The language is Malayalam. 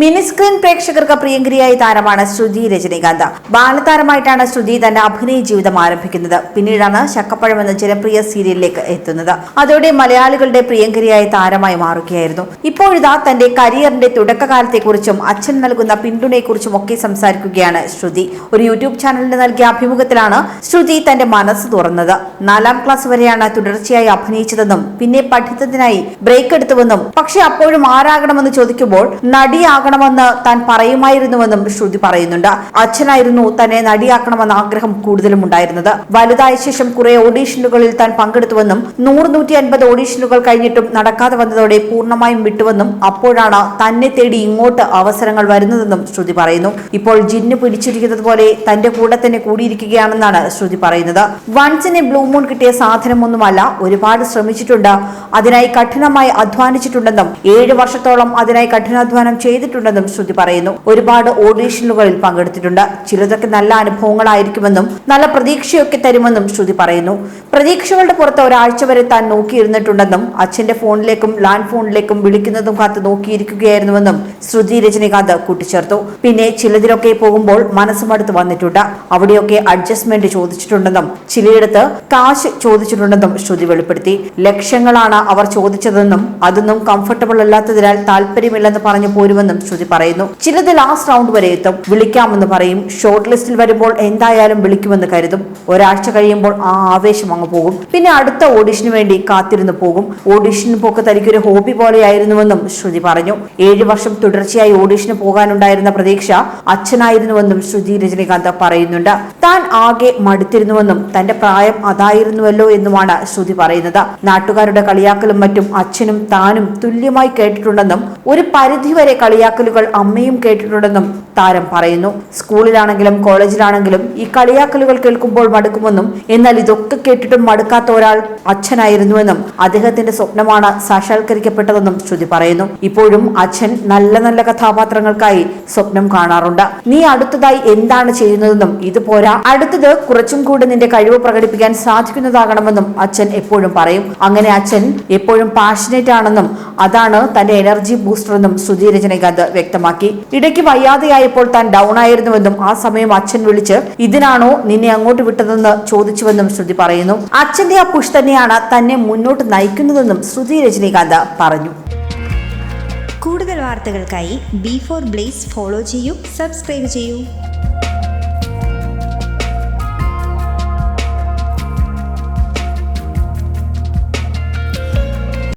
മിനിസ്ക്രീൻ പ്രേക്ഷകർക്ക് പ്രിയങ്കരിയായ താരമാണ് ശ്രുതി രജനീകാന്ത്. ബാലതാരമായിട്ടാണ് ശ്രുതി തന്റെ അഭിനയ ജീവിതം ആരംഭിക്കുന്നത്. പിന്നീടാണ് ശക്കപ്പഴം എന്ന ജനപ്രിയ സീരിയലിലേക്ക് എത്തുന്നത്. അതോടെ മലയാളികളുടെ പ്രിയങ്കരിയായ താരമായി മാറുകയായിരുന്നു. ഇപ്പോഴിതാ തന്റെ കരിയറിന്റെ തുടക്കകാലത്തെക്കുറിച്ചും അച്ഛൻ നൽകുന്ന പിന്തുണയെക്കുറിച്ചും ഒക്കെ സംസാരിക്കുകയാണ് ശ്രുതി. ഒരു യൂട്യൂബ് ചാനലിന് നൽകിയ അഭിമുഖത്തിലാണ് ശ്രുതി തന്റെ മനസ്സ് തുറന്നത്. നാലാം ക്ലാസ് വരെയാണ് തുടർച്ചയായി അഭിനയിച്ചതെന്നും പിന്നെ പഠിത്തത്തിനായി ബ്രേക്ക് എടുത്തുവെന്നും പക്ഷെ അപ്പോഴും ആരാകണമെന്ന് ചോദിക്കുമ്പോൾ നടിയാകണമെന്ന് താൻ പറയുമായിരുന്നുവെന്നും ശ്രുതി പറയുന്നുണ്ട്. അച്ഛനായിരുന്നു തന്നെ നടിയാക്കണമെന്ന ആഗ്രഹം കൂടുതലും ഉണ്ടായിരുന്നത് വലുതായ ശേഷം കുറെ ഓഡീഷനുകളിൽ താൻ പങ്കെടുത്തുവെന്നും നൂറ് നൂറ്റി അൻപത് ഓഡീഷനുകൾ കഴിഞ്ഞിട്ടും നടക്കാതെ വന്നതോടെ പൂർണമായും വിട്ടുവെന്നും അപ്പോഴാണ് തന്നെ തേടി ഇങ്ങോട്ട് അവസരങ്ങൾ വരുന്നതെന്നും ശ്രുതി പറയുന്നു. ഇപ്പോൾ ജിന്ന് പിടിച്ചിരിക്കുന്നത് പോലെ തന്റെ കൂടെ തന്നെ കൂടിയിരിക്കുകയാണെന്നാണ് ശ്രുതി പറയുന്നത്. വൺസിനെ ബ്ലൂ മൂൺ കിട്ടിയ സാധനമൊന്നുമല്ല ഒരുപാട് ശ്രമിച്ചിട്ടുണ്ട്. അതിനായി കഠിനമായി അധ്വാനിച്ചിട്ടുണ്ടെന്നും ഏഴ് വർഷത്തോളം അതിനായി കഠിനാധ്വാനം ചെയ്തിട്ടുണ്ടെന്നും ശ്രുതി പറയുന്നു. ഒരുപാട് ഓഡീഷനുകളിൽ പങ്കെടുത്തിട്ടുണ്ട്. ചിലതൊക്കെ നല്ല അനുഭവങ്ങളായിരിക്കുമെന്നും നല്ല പ്രതീക്ഷയൊക്കെ തരുമെന്നും ശ്രുതി പറയുന്നു. പ്രതീക്ഷകളുടെ പുറത്ത് ഒരാഴ്ച വരെ താൻ നോക്കിയിരുന്നിട്ടുണ്ടെന്നും അച്ഛന്റെ ഫോണിലേക്കും ലാൻഡ് ഫോണിലേക്കും വിളിക്കുന്നതും കാത്ത് നോക്കിയിരിക്കുകയായിരുന്നുവെന്നും ശ്രുതി രജനീകാന്ത് കൂട്ടിച്ചേർത്തു. പിന്നെ ചിലതിലൊക്കെ പോകുമ്പോൾ മനസ്സുമടുത്ത് വന്നിട്ടുണ്ട്. അവിടെയൊക്കെ അഡ്ജസ്റ്റ്മെന്റ് ചോദിച്ചിട്ടുണ്ടെന്നും ചിലയിടത്ത് കാശ് ചോദിച്ചിട്ടുണ്ടെന്നും ശ്രുതി വെളിപ്പെടുത്തി. ലക്ഷ്യങ്ങളാണ് അവർ ചോദിച്ചതെന്നും അതൊന്നും കംഫർട്ടബിൾ അല്ലാത്തതിനാൽ താല്പര്യമില്ലെന്ന് പറഞ്ഞു പോരുമെന്നും ശ്രുതി പറയുന്നു. ചിലത് ലാസ്റ്റ് റൗണ്ട് വരെ എത്തും. വിളിക്കാമെന്ന് പറയും. ഷോർട്ട് ലിസ്റ്റിൽ വരുമ്പോൾ എന്തായാലും വിളിക്കുമെന്ന് കരുതും. ഒരാഴ്ച കഴിയുമ്പോൾ ആ ആവേശം അങ്ങ് പോകും. പിന്നെ അടുത്ത ഓഡിഷന് വേണ്ടി കാത്തിരുന്നു പോകും. ഓഡിഷന് പോക്ക് തനിക്കൊരു ഹോബി പോലെയായിരുന്നുവെന്നും ശ്രുതി പറഞ്ഞു. ഏഴ് വർഷം തുടർച്ചയായി ഓഡിഷന് പോകാനുണ്ടായിരുന്ന പ്രതീക്ഷ അച്ഛനായിരുന്നുവെന്നും ശ്രുതി രജനീകാന്ത് പറയുന്നുണ്ട്. താൻ ആകെ മടുത്തിരുന്നുവെന്നും തന്റെ പ്രായം അതായിരുന്നുവല്ലോ എന്നുമാണ് ശ്രുതി പറയുന്നത്. നാട്ടുകാരുടെ കളിയാക്കലും മറ്റും അച്ഛനും താനും തുല്യമായി കേട്ടിട്ടുണ്ടെന്നും ഒരു പരിധിവരെ കളിയാക്കലുകൾ അമ്മയും കേട്ടിട്ടുണ്ടെന്നും താരം പറയുന്നു. സ്കൂളിലാണെങ്കിലും കോളേജിലാണെങ്കിലും ഈ കളിയാക്കലുകൾ കേൾക്കുമ്പോൾ മടുക്കുമെന്നും എന്നാൽ ഇതൊക്കെ കേട്ടിട്ടും മടുക്കാത്ത ഒരാൾ അച്ഛനായിരുന്നുവെന്നും അദ്ദേഹത്തിന്റെ സ്വപ്നമാണ് സാക്ഷാത്കരിക്കപ്പെട്ടതെന്നും ശ്രുതി പറയുന്നു. ഇപ്പോഴും അച്ഛൻ നല്ല നല്ല കഥാപാത്രങ്ങൾക്കായി സ്വപ്നം കാണാറുണ്ട്. നീ അടുത്തതായി എന്താണ് ചെയ്യുന്നതെന്നും ഇത് പോരാ അടുത്തത് കുറച്ചും കൂടി നിന്റെ കഴിവ് പ്രകടിപ്പിക്കാൻ സാധിക്കുന്നതാകണമെന്നും അച്ഛൻ എപ്പോഴും പറയും. അങ്ങനെ അച്ഛൻ എപ്പോഴും പാഷനേറ്റ് ആണെന്നും അതാണ് തന്റെ എനർജി ബൂസ്റ്റർ എന്നും ശ്രുതി രജനീകാന്ത് വ്യക്തമാക്കി. ഇടയ്ക്ക് വയ്യാതെയായപ്പോൾ താൻ ഡൗൺ ആയിരുന്നുവെന്നും ആ സമയം അച്ഛൻ വിളിച്ച് ഇതിനാണോ നിന്നെ അങ്ങോട്ട് വിട്ടതെന്ന് ചോദിച്ചുവെന്നും ശ്രുതി പറയുന്നു. അച്ഛന്റെ ആ പുഷ് തന്നെയാണ് തന്നെ മുന്നോട്ട് നയിക്കുന്നതെന്നും ശ്രുതി രജനീകാന്ത് പറഞ്ഞു. കൂടുതൽ വാർത്തകൾക്കായി ബി ഫോർ ബ്ലേസ് ഫോളോ ചെയ്യൂ സബ്സ്ക്രൈബ് ചെയ്യൂ.